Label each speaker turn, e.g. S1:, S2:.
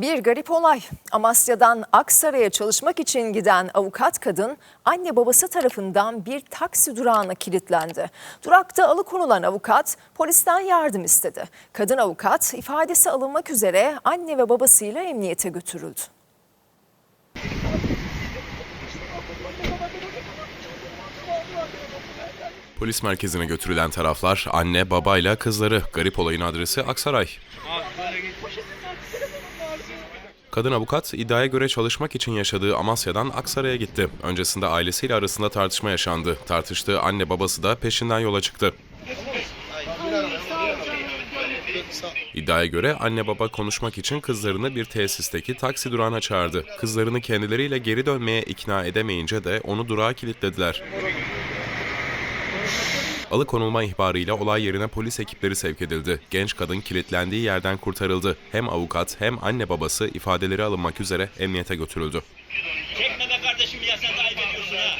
S1: Bir garip olay. Amasya'dan Aksaray'a çalışmak için giden avukat kadın anne babası tarafından bir taksi durağına kilitlendi. Durakta alıkonulan avukat polisten yardım istedi. Kadın avukat ifadesi alınmak üzere anne ve babasıyla emniyete götürüldü.
S2: Polis merkezine götürülen taraflar anne, babayla kızları. Garip olayın adresi Aksaray. Kadın avukat iddiaya göre çalışmak için yaşadığı Amasya'dan Aksaray'a gitti. Öncesinde ailesiyle arasında tartışma yaşandı. Tartıştığı anne babası da peşinden yola çıktı. İddiaya göre anne baba konuşmak için kızlarını bir tesisteki taksi durağına çağırdı. Kızlarını kendileriyle geri dönmeye ikna edemeyince de onu durağa kilitlediler. Alıkonulma ihbarıyla olay yerine polis ekipleri sevk edildi. Genç kadın kilitlendiği yerden kurtarıldı. Hem avukat hem anne babası ifadeleri alınmak üzere emniyete götürüldü.
S3: Çekme be kardeşim ya sen ayıp ediyorsun ha.